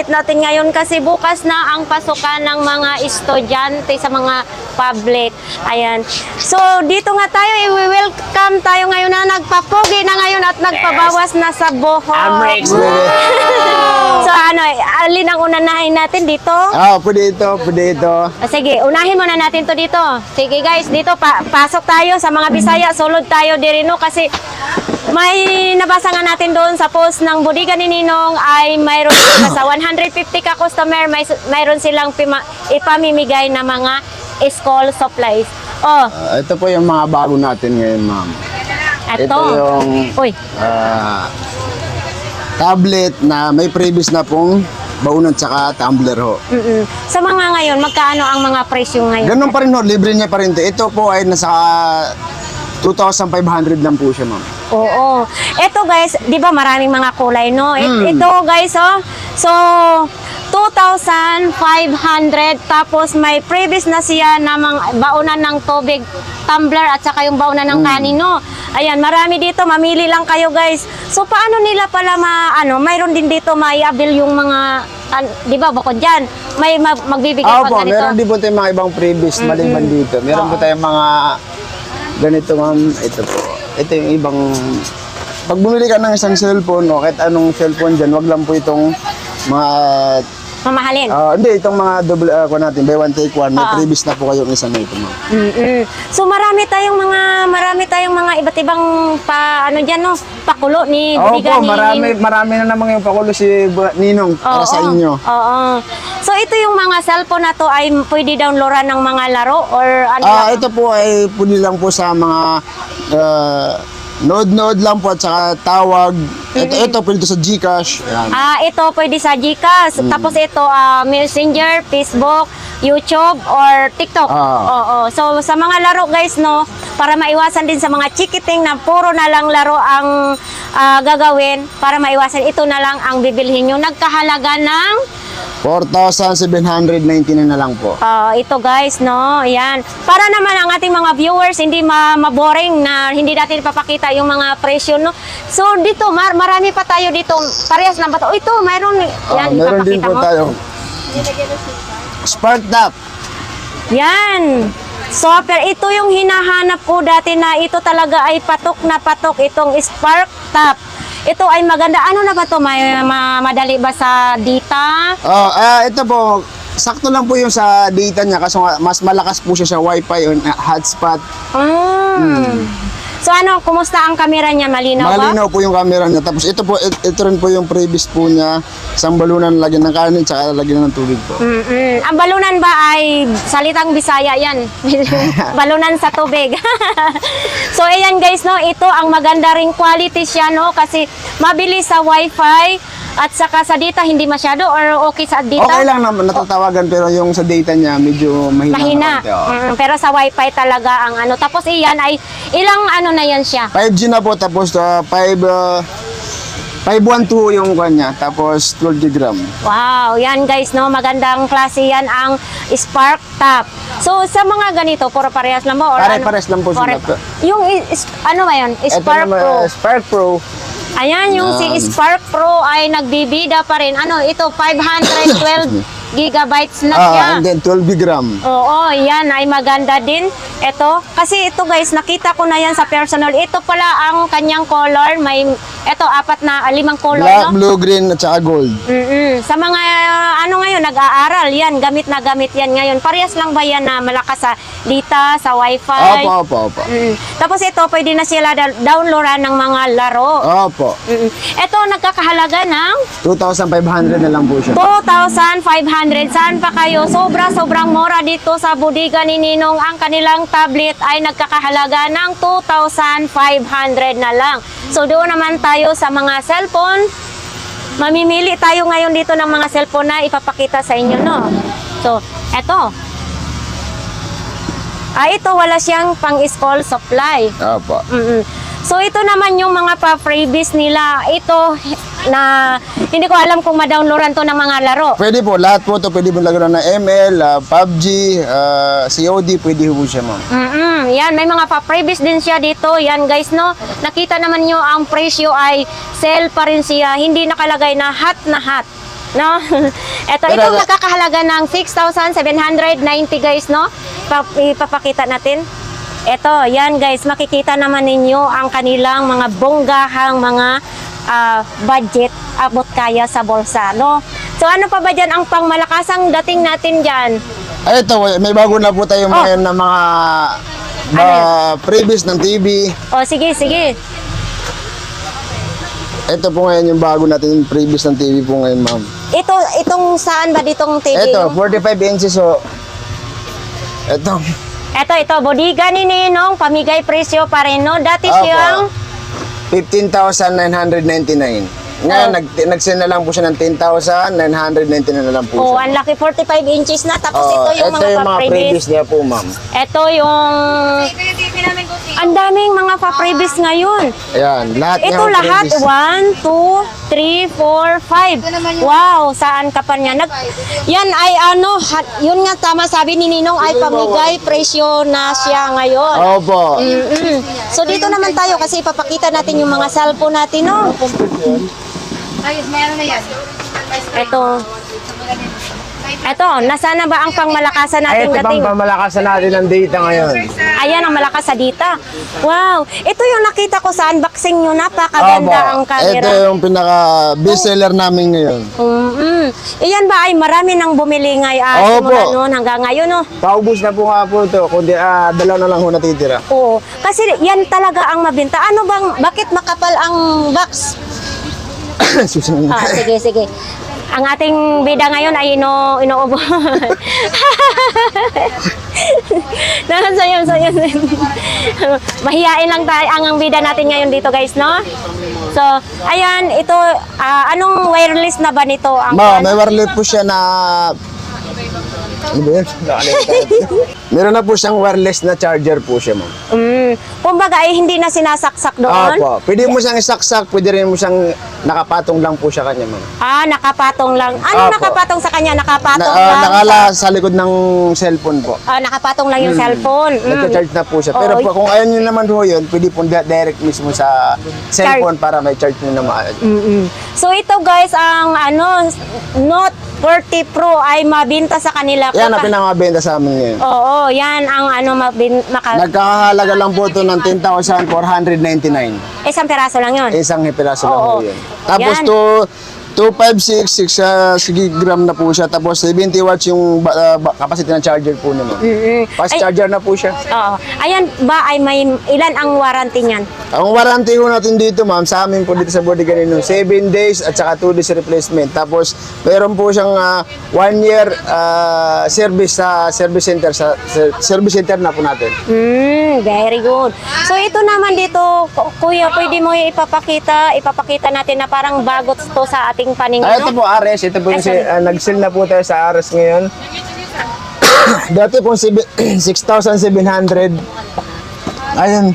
gamit natin ngayon kasi bukas na ang pasukan ng mga estudyante sa mga public. Ayan. So, dito nga tayo, i-welcome tayo ngayon na nagpapogi na ngayon at nagpabawas na sa buhok. so, ano, alin ang unanahin natin dito? Ah, pwede ito, pwede ito. Ah, Sige, unahin muna natin to dito. Sige guys, dito pa pasok tayo sa mga Bisaya, sulod tayo dirino kasi may nabasa nga natin doon sa post ng Budiga ni Ninong ay mayroon sa 150 ka customer, may mayroon silang pima, ipamimigay na mga school supplies. Oh, Ah, ito po yung mga bago natin ngayon, ma'am. Ito yung Uy, ah, tablet na may previous na pong baunan tsaka tumbler ho. mm Sa mga ngayon, magkaano ang mga presyo ngayon? Ganun pa rin ho, libre niya pa rin ito. Ito po ay nasa 2,500 lang po siya, ma'am. Oo. Ito guys, 'di ba maraming mga kulay no? It- Mm. Ito guys, oh. So 2,500 tapos may previous na siya na mga baunan ng tubig, tumbler at saka yung baunan ng kanino. Ayan, marami dito, mamili lang kayo guys. So paano nila pala ma ano, mayroon din dito mai-avail yung mga an- 'di ba bukod diyan, may mag- magbibigay Ah, pa po, ganito. meron din po tayong mga ibang previous maliban dito. Meron po tayong mga ganito, ma'am. Ito po. Ito yung ibang... Pag bumili ka ng isang cellphone o kahit anong cellphone dyan, wag lang po itong mga... Mamahalin. ah, hindi, itong mga double, uh, natin, buy one take one. May Ah. previous na po kayong isang ito, ma'am. Mm-mm. So marami tayong mga marami tayong mga iba't ibang pa ano diyan no, pakulo ni Oo po, ni marami, marami na naman yung pakulo si Bu- Ninong para sa Oo, inyo. Oo. So ito yung mga cellphone na to ay pwede downloadan ng mga laro or ano Ah, lang? ito po ay pwede lang po sa mga uh, node-node lang po at saka tawag. Ito, ito pwede sa GCash. Ayan. Ah, ito pwede sa GCash. Mm. Tapos ito ah, Messenger, Facebook, YouTube or TikTok. Ah. Oo. So sa mga laro guys no, para maiwasan din sa mga chikiting na puro na lang laro ang ah, gagawin para maiwasan ito na lang ang bibilhin nyo. Nagkahalaga ng 4,799 na lang po. Ah, ito guys, no? Ayan. Para naman ang ating mga viewers hindi ma maboring na hindi natin papakita yung mga presyo, no? So dito, mar marami pa tayo dito. Parehas na ba to? Oh, ito, mayroon. Yan, meron din po mo. tayo. Spark Tap. Yan. So, pero ito yung hinahanap ko dati na ito talaga ay patok na patok itong Spark Top. Ito ay maganda. Ano na ba to? May ma- madali ba sa data? Oh, ah, ito po. Sakto lang po yung sa data niya kasi mas malakas po siya sa wifi o na- hotspot. Mm. So ano, kumusta ang camera niya? Malinaw ba? Malinaw po yung camera niya. Tapos ito po, it- ito rin po yung previous po niya. Isang balunan lagyan ng kanin tsaka lagyan ng tubig po. Mm-mm. Ang balunan ba ay salitang Bisaya yan? balunan sa tubig. so ayan guys, no, ito ang maganda ring quality siya, no, kasi mabilis sa wifi at saka sa data hindi masyado or okay sa data? Okay lang naman natatawagan pero yung sa data niya medyo mahina. Mahina. na konti, oh. Mm, pero sa wifi talaga ang ano. Tapos iyan ay ilang ano na yan siya? 5G na po tapos uh, 5 uh, 512 yung kanya tapos 12 gram. Wow, yan guys, no, magandang klase yan ang Spark Top. So sa mga ganito, puro parehas lang ba? Pare-pares lang po sila. Yung is, ano ba yun? Ito Spark naman, Pro. uh, Spark Pro. Ayan, yung si. Spark Pro ay nagbibida pa rin. Ano, ito 512 gigabytes na siya. Ah, and then 12 gram. Oo, yan ay maganda din. Ito, kasi ito guys, nakita ko na yan sa personal. Ito pala ang kanyang color. May, ito, apat na, ah, limang color, Black, no? blue, green at saka gold. Mm-mm. Sa mga, uh, ano ngayon, nag-aaral, yan, gamit na gamit yan ngayon. Parehas lang ba yan na malakas sa data, sa wifi? Opo, opo, opo. Mm. Tapos ito, pwede na sila da- downloadan ng mga laro. Opo. Mm-mm. Ito, nagkakahalaga ng 2,500 na lang po siya. 2,500. Saan pa kayo? Sobra-sobrang mura dito sa budiga ni Ninong. Ang kanilang tablet ay nagkakahalaga ng 2,500 na lang. So doon naman tayo sa mga cellphone. Mamimili tayo ngayon dito ng mga cellphone na ipapakita sa inyo, no? So, eto. Ah, ito wala siyang pang-school supply. Opo. Mm-mm. So ito naman yung mga pa-freebies nila. Ito na hindi ko alam kung ma-downloadan to ng mga laro. Pwede po, lahat po to pwede mo lagyan ng ML, ah, PUBG, ah, COD, pwede po siya ma'am. Mm-mm. Yan, may mga pa-freebies din siya dito. Yan guys, no? Nakita naman nyo ang presyo ay sale pa rin siya. Hindi nakalagay na hot na hot. No? Ito, ito nakakahalaga ng 6,790 guys, no? Pa- ipapakita natin. Ito, yan guys, makikita naman ninyo ang kanilang mga bonggahang mga ah, budget abot kaya sa bulsa, no? So ano pa ba dyan ang pangmalakasang dating natin dyan? Ay, ito, may bago na po tayo Oh. ngayon na mga Ano uh, previous ng TV. O sige, sige. Ito po ngayon yung bago natin yung previous ng TV po ngayon, ma'am. Ito, itong saan ba ditong TV? Ito, no? 45 inches so ito, Ito, ito, bodiga ni Ninong, pamigay presyo pa rin, no? Dati Opo. siyang, 15,999. Ngayon, Oh. nag, nag-send na lang po siya ng 10,999 na lang po oh, siya. ang laki, 45 inches na. Tapos Oh, ito yung ito mga yung mga previous niya po, ma'am. Ito yung, ang daming mga pa-previous ngayon. Ayan, lahat niya Ito lahat, previous. 1, 2, 3, 4, 5. Wow, saan ka pa niya? Nag, yan ay ano, yun nga tama sabi ni Ninong ay pamigay presyo na siya ngayon. Opo. Mm-mm. So dito naman tayo kasi ipapakita natin yung mga cellphone natin, no? Ayos, meron na yan. Ito. Ito, nasana ba ang pangmalakasan Ay, nating ito pang dating? pamalakasan natin ng data ngayon. Ayan ang malakas sa dita. Wow, ito yung nakita ko sa unboxing nyo. Napakaganda ang Ito camera. yung pinaka best seller namin ngayon. Mm-mm. Iyan ba ay marami nang bumili ngay uh, Opo. simula noon hanggang ngayon, no? Paubos na po nga po ito, kundi ah, dalaw na lang ho natitira. Oo. Kasi yan talaga ang mabinta. Ano bang, bakit makapal ang box? Susunod na. Ah, sige, sige. Ang ating bida ngayon ay ino inuubo. Nahan sayo, sayo. Mahiyain lang tayo ang ang bida natin ngayon dito, guys, no? So, ayan, ito, ah, anong wireless na ba nito? Ang Ma, may wireless po siya na... Ano ba yun? Meron na po siyang wireless na charger po siya, ma'am. Mm, kumbaga ay hindi na sinasaksak doon. Opo. Pwede mo siyang isaksak, pwede rin mo siyang nakapatong lang po siya kanya, ma'am. Ah, nakapatong lang. Ano Opo. nakapatong sa kanya? Na, Nakapatong ah, lang. nakala sa likod ng cellphone po. Ah, nakapatong lang yung cellphone. Mm. Nagka-charge na po siya. Pero Oo. po, kung ayaw nyo naman ho yun, pwede po di- direct mismo sa cellphone para may charge nyo na ma- Mm-mm. So ito guys, ang ano, Note 40 Pro ay mabinta sa kanila. Yan ang pinamabenta sa amin ngayon. Oo, yan ang ano mabin, maka, Nagkakahalaga lang po ito ng 10,499. isang peraso lang yun. Isang piraso lang Oo. po yun. Tapos Yan. to 256 uh, gram na po siya. Tapos 70 watts yung uh, capacity ng charger po naman. Mm-mm. Fast Ay, charger na po siya. Oo. Ayan ba ay may ilan ang warranty niyan? Ang warranty ko natin dito, ma'am, sa amin po dito sa body ganun, 7 days at saka 2 days replacement. Tapos, meron po siyang 1 year ah, service sa service center sa sa- service center na po natin. Mm, very good. So ito naman dito, ku- kuya, pwede mo ipapakita, ipapakita natin na parang bagot to sa ating paningin, Ah, ito po Ares, ito po yung si- ah, nag-sell na po tayo sa Ares ngayon. Dati po 6,700. Ayun.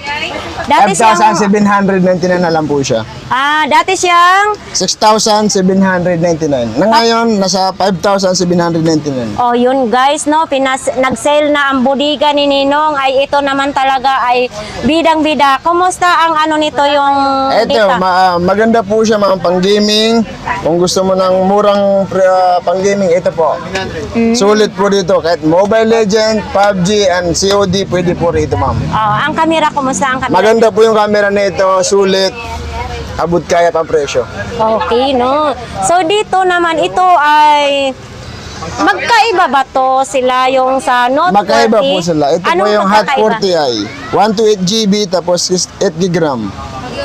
Dati siyang, 5,799 na lang po siya. Ah, dati siyang 6,799. Na ngayon, nasa 5,799. Oh, yun guys, no, pinas nag-sale na ang bodega ni Ninong ay ito naman talaga ay bidang-bida. Kumusta ang ano nito yung Ito, data? ma- maganda po siya mga pang-gaming. Kung gusto mo ng murang pre- ah, pang-gaming, ito po. Mm. Sulit po dito. Kahit Mobile Legend, PUBG, and COD, pwede po rito, ma'am. oh, ang kamera, kumusta ang kamera? Maganda po yung camera nito, sulit. Abot kaya pa presyo. Okay, no. So dito naman ito ay magkaiba ba to sila yung sa Note Magkaiba 40? po sila. Ito po Anong yung Hot magkakaiba? 40i. 128 GB tapos 8 GB.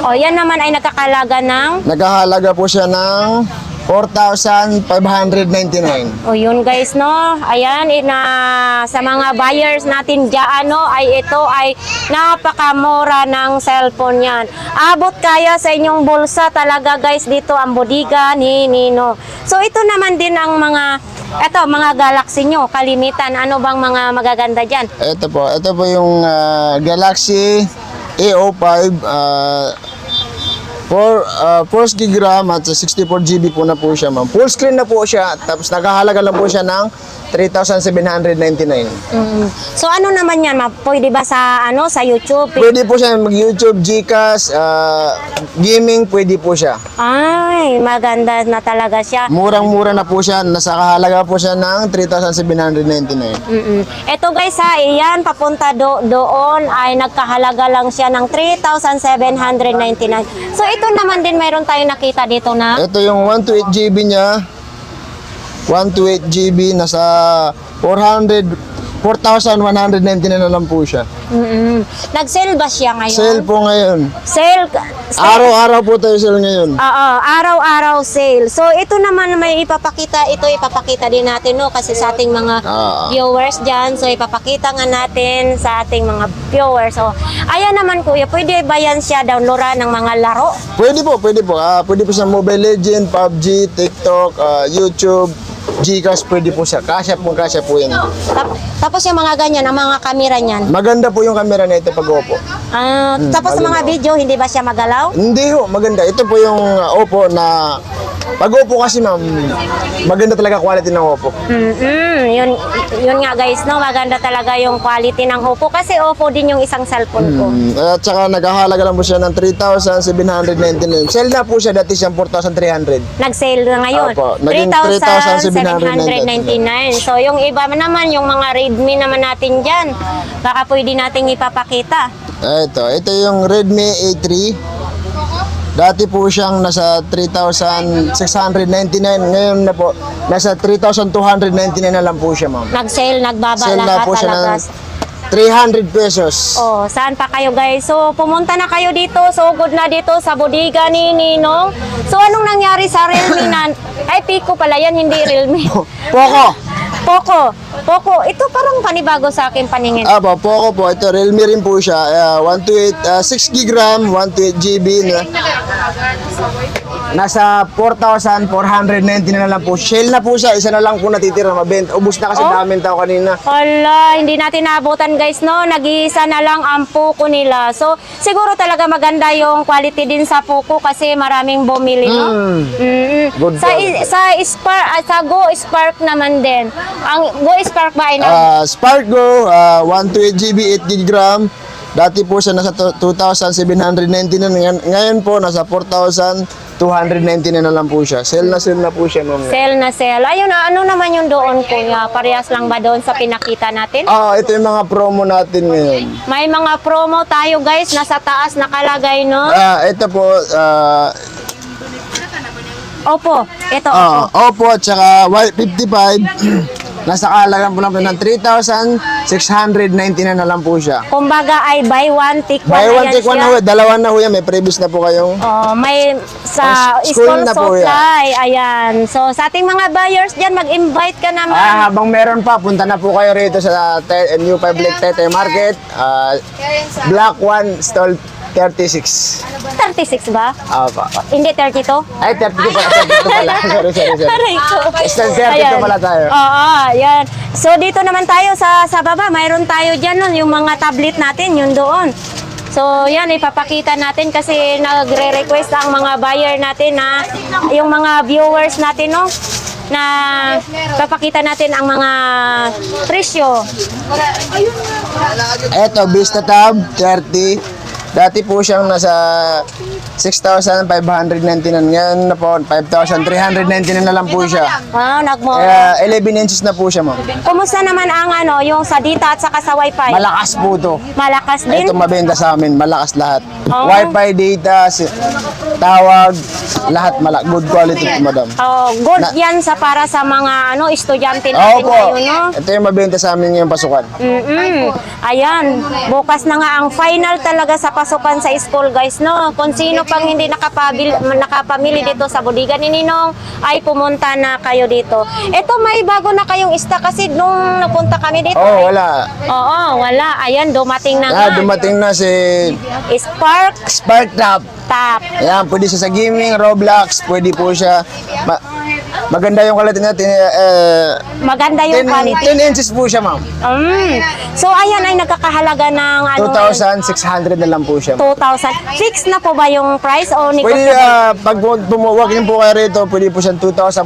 Oh, yan naman ay nakakalaga ng Nagkahalaga po siya ng 4,599. O yun guys no, ayan ina sa mga buyers natin diyan no ay ito ay napakamura ng cellphone yan. Abot kaya sa inyong bulsa talaga guys dito ang bodega ni Nino. So ito naman din ang mga eto mga Galaxy nyo, kalimitan. Ano bang mga magaganda diyan? Ito po, ito po yung ah, Galaxy A05 uh, 4 uh, 4 GB at 64 GB po na po siya, ma'am. Full screen na po siya tapos nakahalaga lang po siya ng 3,799. Mm. So ano naman yan? Ma- Pwede ba sa ano sa YouTube? Pwede po siya mag-YouTube, Gcash, ah, gaming, pwede po siya. Ay, maganda na talaga siya. Murang-mura na po siya. Nasa kahalaga po siya ng 3,799. Mm-mm. Ito guys ha, iyan papunta do doon ay nagkahalaga lang siya ng 3,799. So ito naman din mayroon tayong nakita dito na Ito yung 128 GB niya. 128 GB, nasa 400, 4,199 na lang po siya. mm nag-sale ba siya ngayon? Sale po ngayon. Sale. sale. Araw-araw po tayo sale ngayon. Oo, araw-araw sale. So ito naman may ipapakita, ito ipapakita din natin no kasi sa ating mga Ah. viewers diyan. So ipapakita nga natin sa ating mga viewers. So ayan naman kuya, pwede ba yan siya downloadan ng mga laro? Pwede po, pwede po. Ah, pwede po sa Mobile Legend, PUBG, TikTok, ah, YouTube, Gcash, pwede po siya. Kasya po, kasya po yan. Tap- tapos yung mga ganyan, ang mga kamera niyan. Maganda po yung camera na ito pag opo. Ah, tapos sa mga video, hindi ba siya magalaw? Hindi ho, maganda. Ito po yung ah, Oppo na pag Oppo kasi ma'am, maganda talaga quality ng Oppo. Mm-mm, yun, yun nga guys, no? Maganda talaga yung quality ng Oppo kasi Oppo din yung isang cellphone ko. Mm, At saka naghahalaga lang po siya ng 3,799. Sell na po siya dati siyang 4,300. Nag-sale na ngayon. Opo, naging 3,799. So, yung iba naman, yung mga Redmi naman natin dyan, baka pwede nating ipapakita. Ito, ito yung Redmi A3. Dati po siyang nasa 3,699. Ngayon na po, nasa 3,299 na lang po siya, ma'am. Nag-sale, nagbaba Sell na lahat po siya ng talaga. 300 pesos. Oh, saan pa kayo guys? So, pumunta na kayo dito. So, good na dito sa bodega ni Ninong. So, anong nangyari sa Realme na... Ay, Pico pala yan, hindi Realme. Poco! Poco. Poco. Ito parang panibago sa akin paningin. Apo, Poco po. Ito, Realme rin po siya. Uh, 128, uh, 6 GB RAM, 128 GB na. Nasa 4,490 na lang po. Shell na po siya. Isa na lang po natitira mabenta. Ubus na kasi Oh. daming tao kanina. Hala, hindi natin naabutan guys, no? Nag-iisa na lang ang puko nila. So, siguro talaga maganda yung quality din sa puko kasi maraming bumili, no? Mm. Mm. Good Sa, sa, Spark, ah, sa Go Spark naman din. Ang Go Spark ba ay? Uh, Spark Go, uh, 128 GB, 8 GB RAM. Dati po siya nasa to- 2,799. Ngayon, ngayon po, nasa 4,299 na lang po siya. Sell na sell na po siya, ma'am. Sale na sale. Ayun, ah, ano naman yung doon, kuya? Parehas lang ba doon sa pinakita natin? Ah, ito yung mga promo natin ngayon. May mga promo tayo, guys. Nasa taas nakalagay, no? Ah, ito po, ah, Opo. Ito, ah, opo. At saka Y55. Nasa kalagan po namin ng 3,699 na lang po siya. Kumbaga ay buy one, take one. Buy one, take one na ho. Dalawa na ho yan. May previous na po kayong Oh, may sa Ah, school school na po yan. supply. Ayan. So, sa ating mga buyers dyan, mag-invite ka naman. Ah, habang meron pa, punta na po kayo rito sa te- New Public Tete Market. Ah, Black 1, stall 36. 36 ba? Pa. Hindi 32? Ay, 32 pala. 32 pala. sorry, sorry, sorry. Aray ko. Stand 32 Ayan. pala tayo. Oo, ayan. So, dito naman tayo sa, sa baba. Mayroon tayo dyan nun, yung mga tablet natin, yun doon. So, yan, ipapakita natin kasi nagre-request ang mga buyer natin na yung mga viewers natin, no? na papakita natin ang mga presyo. Eto, Vista Tab 30. Dati po siyang nasa 6,599. Ngayon na po, 5,399 na lang po siya. Ah, nagmo. Kaya 11 inches na po siya, ma'am. Kumusta naman ang ano, yung sa data at saka sa wifi? Malakas po to. Malakas din? Ito mabenta sa amin, malakas lahat. Oh. Wi-Fi, data, si- tawag, lahat malak. Good quality po, madam. Oh, good Na- yan sa para sa mga ano estudyante natin Opo. ngayon, no? Ito yung mabenta sa amin ngayong pasukan. Mm-mm. Ayan, bukas na nga ang final talaga sa pasukan sa school, guys, no? Kung sino pang hindi nakapabil, nakapamili dito sa bodega ni Ninong, ay pumunta na kayo dito. Ito, may bago na kayong stock kasi nung napunta kami dito. Oh, wala. Oo, wala. Ayan, dumating na nga. Ah, dumating na si Spark Spark Top. Top. Ayan, pwede siya sa gaming, Roblox, pwede po siya. Ma- maganda yung quality niya. Tin, eh, Maganda yung 10, quality. 10 inches po siya, ma'am. Mm. So, ayan ay nagkakahalaga ng ano, 2,600 na lang po siya. 2,000. Fix na po ba yung price o Pwede, negotiable? ah, pag tumuwag din po kayo rito, pwede po siyang 2,500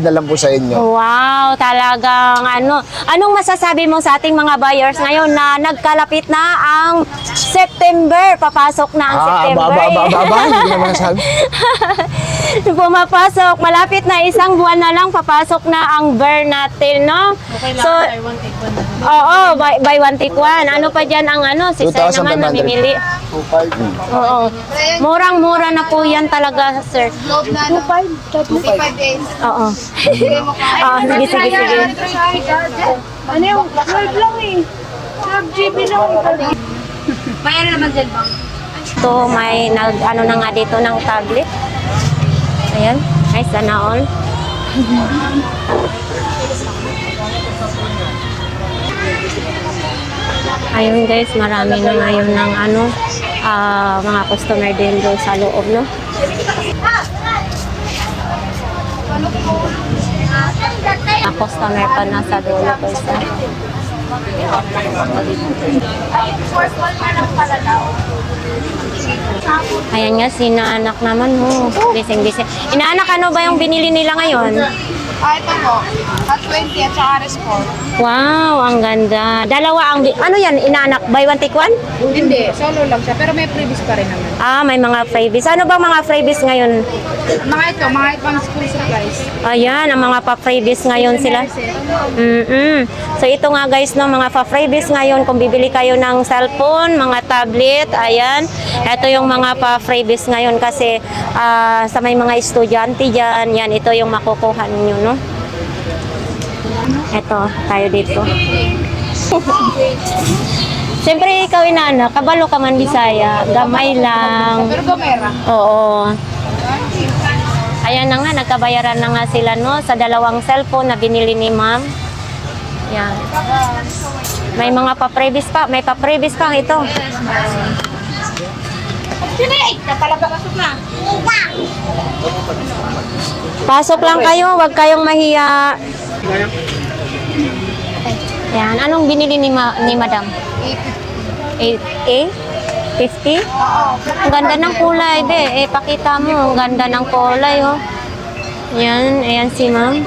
na lang po sa inyo. Wow, talagang ano. Anong masasabi mo sa ating mga buyers ngayon na nagkalapit na ang September? Papasok na ang Ah, September. aba, aba, aba, aba, hindi naman nasabi. Pumapasok, malapit na isang buwan na lang papasok na ang bear natin, no? So, Oo, buy, buy one take one. Ano pa dyan ang ano? Si Sir naman 2,500. namimili. Oo. Murang-mura na po yan talaga, sir. Globe na ano? 25 days. Oo. Bigay mo ka. Oo, sige, sige, sige. Ano yung live lang eh. 12 GB lang. May ano naman dyan bang? Ito, may nag, ano na nga dito ng tablet. Ayan. Ay, sana all. Ayun guys, marami na ngayon ng ano, ah, mga customer din doon sa loob, no? Mga customer pa nasa dulo guys. ah. Ayan nga, sinaanak naman mo. Bising-bising. Inaanak ano ba yung binili nila ngayon? Ah, ito po. At 20 at saka RS4. Wow, ang ganda. Dalawa ang... bi- Ano yan, inaanak? Buy one, take one? Hindi, solo lang siya. Pero may previous pa rin naman. Ah, may mga freebies. Ano bang mga freebies ngayon? Mga ito, mga advanced school supplies. Ayan, ang mga pa-freebies ngayon sila. Mm-mm. So ito nga guys, no, mga pa-freebies ngayon, kung bibili kayo ng cellphone, mga tablet, ayan. Ito yung mga pa-freebies ngayon kasi ah, sa may mga estudyante dyan, yan, ito yung makukuha ninyo, no? Ito, tayo dito. Siyempre, ikaw inaanak, kabalo ka man Bisaya, gamay lang. Pero gamera. Oo. Ayan na nga, nagkabayaran na nga sila no, sa dalawang cellphone na binili ni ma'am. Yan. May mga pa-previs pa. May pa-previs pa ito. Pasok lang kayo. Huwag kayong mahiya. Yan. Anong binili ni, ma ni madam? 8? 50? Ang ganda ng kulay, be. Eh, pakita mo. Ang ganda ng kulay, oh. Yan, ayan si ma'am.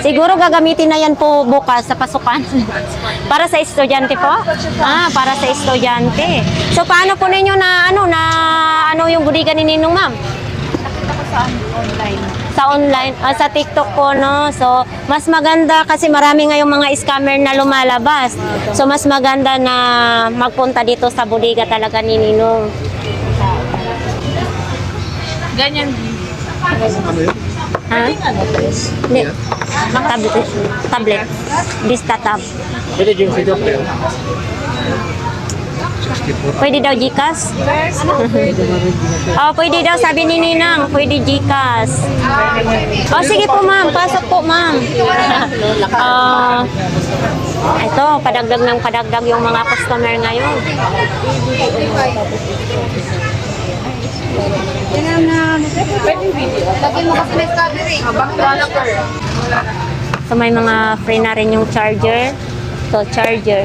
Siguro gagamitin na yan po bukas sa pasukan. para sa estudyante po? Ah, para sa estudyante. So, paano po ninyo na, ano, na, ano yung budigan ni Ninong, ma'am? Sa online, ah, sa TikTok po, no? So, mas maganda kasi marami ngayong mga scammer na lumalabas. So, mas maganda na magpunta dito sa budiga talaga ni Ninong. Ganyan. Ha? Hindi. Tablet. Tablet. Vista tab. Pwede daw Gcash? oh, pwede daw sabi ni Ninang, pwede Gcash. Oh, sige po ma'am, pasok po ma'am. Ah, ito, padagdag ng padagdag yung mga customer ngayon. Lagyan mo kasi ng battery. Abang developer. So may mga free na rin yung charger. So charger.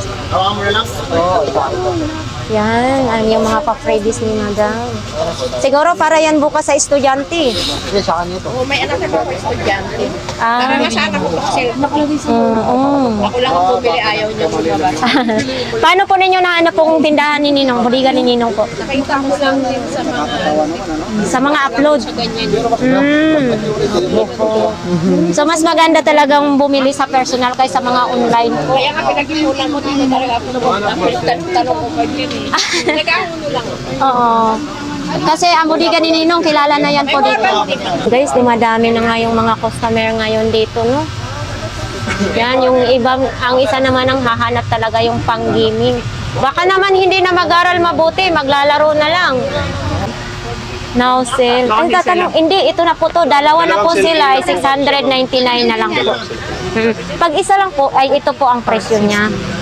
Yan, ang yung mga pa-freebies ni madam. Siguro para yan bukas sa estudyante. Oo, may anak na mga estudyante. Ah, Para na sana ko kasi oo. ako lang ang bumili, ayaw niya bumabas. Paano po ninyo nahanap po kung tindahan ni Ninong, budiga ni Ninong po? Nakita ko lang din sa mga Sa mga upload. ganyan. Mm. So mas maganda talagang bumili sa personal kaysa mga online. Kaya nga pinag-iulan mo din talaga ako ng tanong ko ba yun eh. Nag-ahuno lang. Oo. Kasi ang budiga ni Ninong, kilala na yan po dito. Guys, dumadami na nga yung mga customer ngayon dito, no? Yan, yung ibang, ang isa naman ang hahanap talaga yung pang-gaming. Baka naman hindi na mag-aral mabuti, maglalaro na lang. Now sale. Ay, tatanong, hindi, ito na po to. Dalawa na po sila ay 699 na lang po. Mm. Pag isa lang po, ay ito po ang presyo niya.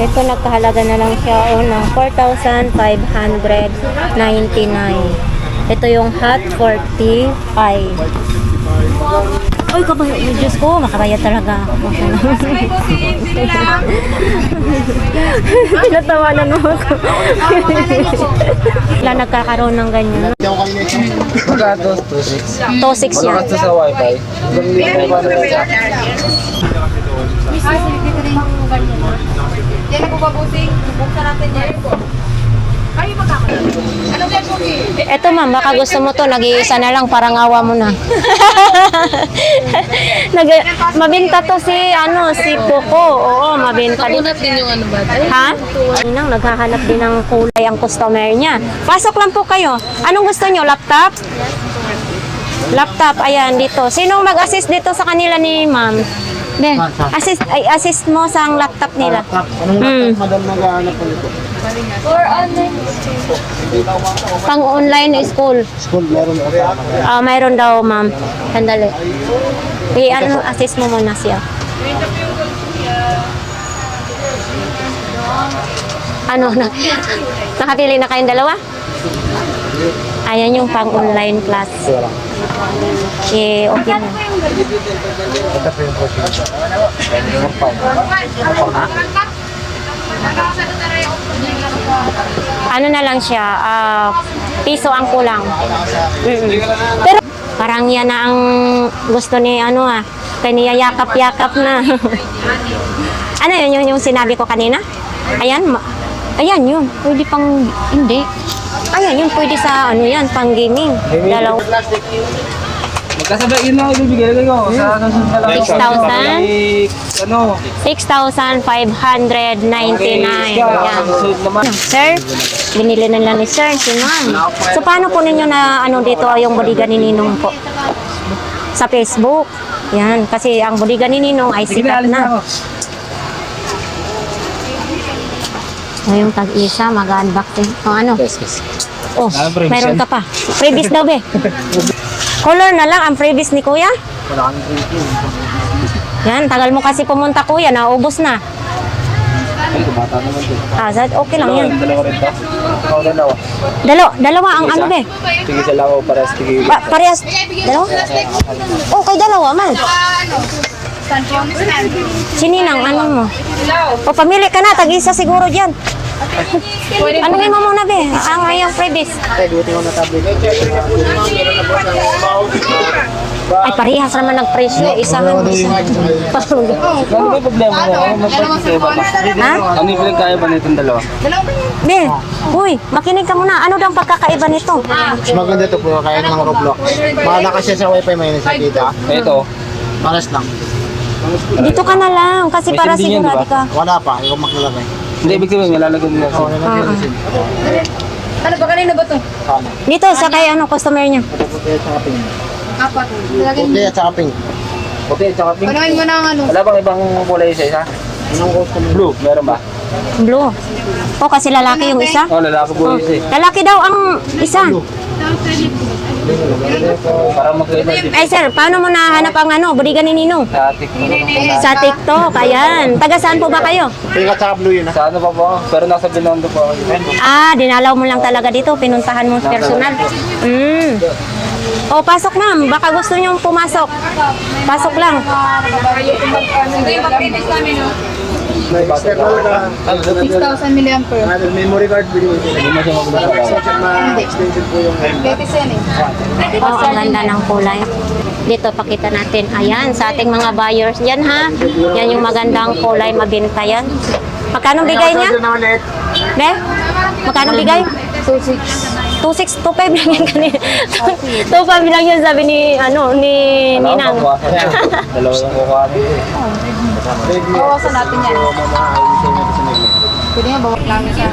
Ito nagkahalaga na lang siya o ng 4,599. Ito yung hot 45. Uy, kabayo. Ay, Diyos ko, makabayad talaga. Tinatawanan mo ako. Wala nagkakaroon ng ganyan. Pagkatos, 2.6. 2.6 yan. Pagkatos sa wifi. Yan na po ba, Busing? Buksan natin yan. Kayo magkakaroon. Ano ba, Busing? Eto ma'am, baka gusto mo to, nag-iisa na lang, parang awa mo na. Nag mabenta to si, ano, si Poco. Oo, mabenta din. Nakunat din yung ano ba? Ha? Ninang, naghahanap din ng kulay ang customer niya. Pasok lang po kayo. Anong gusto nyo? Laptop? Laptop, ayan, dito. Sinong mag-assist dito sa kanila ni ma'am? Be, assist, ay, assist mo sa ang laptop nila. Anong Hmm. laptop, madam, naghahanap po nito? For online. Pang online school. School, meron po. Ah, mayroon daw, ma'am. Sandali. Eh, ano, assist mo muna siya. Ano, na, nakapili na kayong dalawa? Ayan yung pang online class. Eh, okay na. Ano na lang siya, ah, piso ang kulang. Pero parang yan na ang gusto ni ano ah, kaya niyayakap-yakap na. ano yun, yun yung sinabi ko kanina? Ayan, ayan yun, pwede pang, hindi. Ayan yun, pwede sa ano yan, pang gaming. Dalaw. Magkasabay yun lang ibibigay ko. Sa ano sa lang. 6,000? Ano? 6,599. Yan. Sir, binili na lang ni Sir, si Ma'am. So, paano po ninyo na ano dito yung bodega ni Ninong po? Sa Facebook. Yan, kasi ang bodega ni Ninong ay na, sikat alis na yung tag-isa, mag-unboxing. O ano? Yes, yes. Oh, Ano, mayroon yan? ka pa. Previous daw, be. Color na lang ang previous ni Kuya. Wala kang thinking. Yan, tagal mo kasi pumunta Kuya, naubos na. Ay, naman. Ah, sad- okay lang yan. Dalawa rin. Oo, dalawa. Dalo, dalawa ang ano, be. Sige sa lang ako para sa tigil. Pa parehas. Dalawa? Oh, kay dalawa man. Ang stand? Sininang, ano mo? O, pamili ka na, tag-isa siguro dyan. Ano mo muna, be? Ang ayang tablet. Ay, parehas naman ng presyo. Isahan mo isa. Ano ba problema mo? Ano? Ha? Ano yung pinagkaya ba nitong dalawa? Be, uy, makinig ka muna. Ano daw ang pagkakaiba nito? Mas maganda ito po, kaya ng Roblox. Malakas siya sa wifi, may nakikita. Ito. Paras lang. Dito ka na lang, kasi May para sindi yan, sigurado di ba? ka. Wala pa, ikaw maglalagay. Hindi, ibig sabihin, nilalagyan nila. Ah, natin. Ano ba kanina ba to? Kano? Dito, sa kay ano, customer niya. Puti at saka pink. Apat. Lagyan Puti at saka pink. Puti, tsaka pink. Panawin mo na ang ano. Wala bang ibang kulay sa isa? Anong customer? Blue, meron ba? Blue. O, kasi lalaki yung isa. Oh, lalaki po isa eh. Lalaki daw ang isa. Para. Ay, sir, paano mo nahanap ang ano, budiga ni Ninong? Sa TikTok. Sa TikTok, ayan. Taga saan po ba kayo? Saka blue yun, ha? Sa ano pa po? Pero nasa Binondo po. ako. Ah, dinalaw mo lang talaga dito, pinuntahan mo personal. Mm. O, pasok ma'am, baka gusto niyong pumasok. Pasok lang. Ito yung pag-previous namin, no? May external na 6,000 milliampere. ano, memory card video ito. Hindi mo siya po yung Betis yan eh. Oh, ang ganda ng kulay. Dito, pakita natin. Ayan, sa ating mga buyers. Yan ha. Yan yung magandang kulay, mabinta yan. Magkano bigay niya? Be? Magkano bigay? 2,600. 2.6, 2.5 lang yan kanina. 2.5 lang yan sabi ni, ano, ni Ninang. Dalawa lang kukuha nito. Bawasan natin yan. Pwede nga bawak namin sa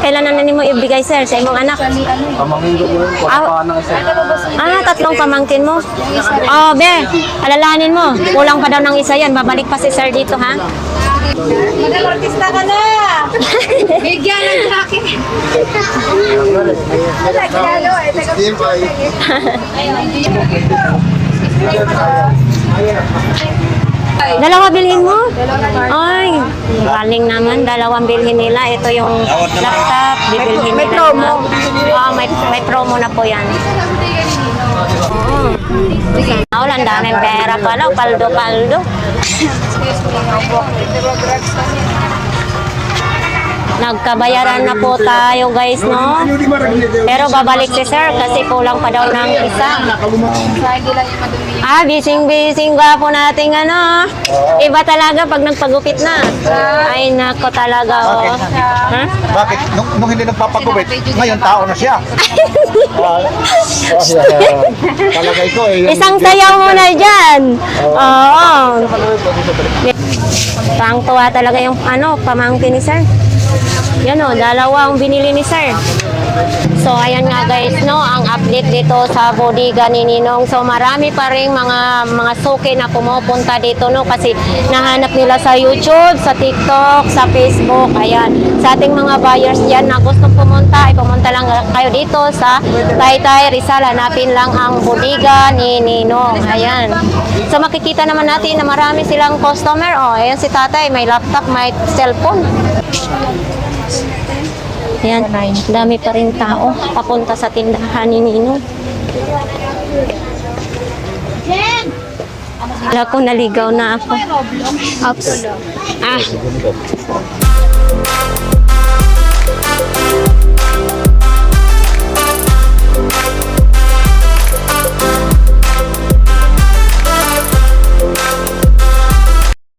Kailan na nini mo ibigay, sir, sa imong anak? Pamangin ko yun. Kuha ng isa. Ah, tatlong pamangkin mo. Oh, be, alalahanin mo. Kulang pa daw ng isa yan. Babalik pa si sir dito, ha? Madal artista ka na! Bigyan ng jacket! Nagkalo eh. Taga Dalawa bilhin mo? Ay, galing naman. Dalawang bilhin nila. Ito yung laptop. Bibilhin May nila. promo. Ah, may, may promo na po yan. Oh, ang daming pera pala. Paldo-paldo. Nagkabayaran na po tayo guys, no? Pero babalik si sir kasi kulang pa daw ng isa. Ah, bising-bising gwapo nating ano. Iba talaga pag nagpagupit na. Ay, nako talaga, oh. Ha? Bakit? Nung, nung hindi nagpapagubit, ngayon tao na siya. Talagay ko eh. Isang sayaw muna dyan. Oo. Pang tuwa talaga yung ano, pamangkin ni sir. I'm Yan o, dalawa ang binili ni sir. So, ayan nga guys, no, ang update dito sa bodega ni Ninong. So, marami pa rin mga, mga suki na pumupunta dito, no, kasi nahanap nila sa YouTube, sa TikTok, sa Facebook, ayan. Sa ating mga buyers dyan na gustong pumunta, ay pumunta lang kayo dito sa Taytay Rizal. Hanapin lang ang bodega ni Ninong. Ayan. So, makikita naman natin na marami silang customer. Oh, ayan si tatay, may laptop, may cellphone. Ayan, dami pa rin tao papunta sa tindahan ni Nino. Wala ko naligaw na ako. Oops. Ah.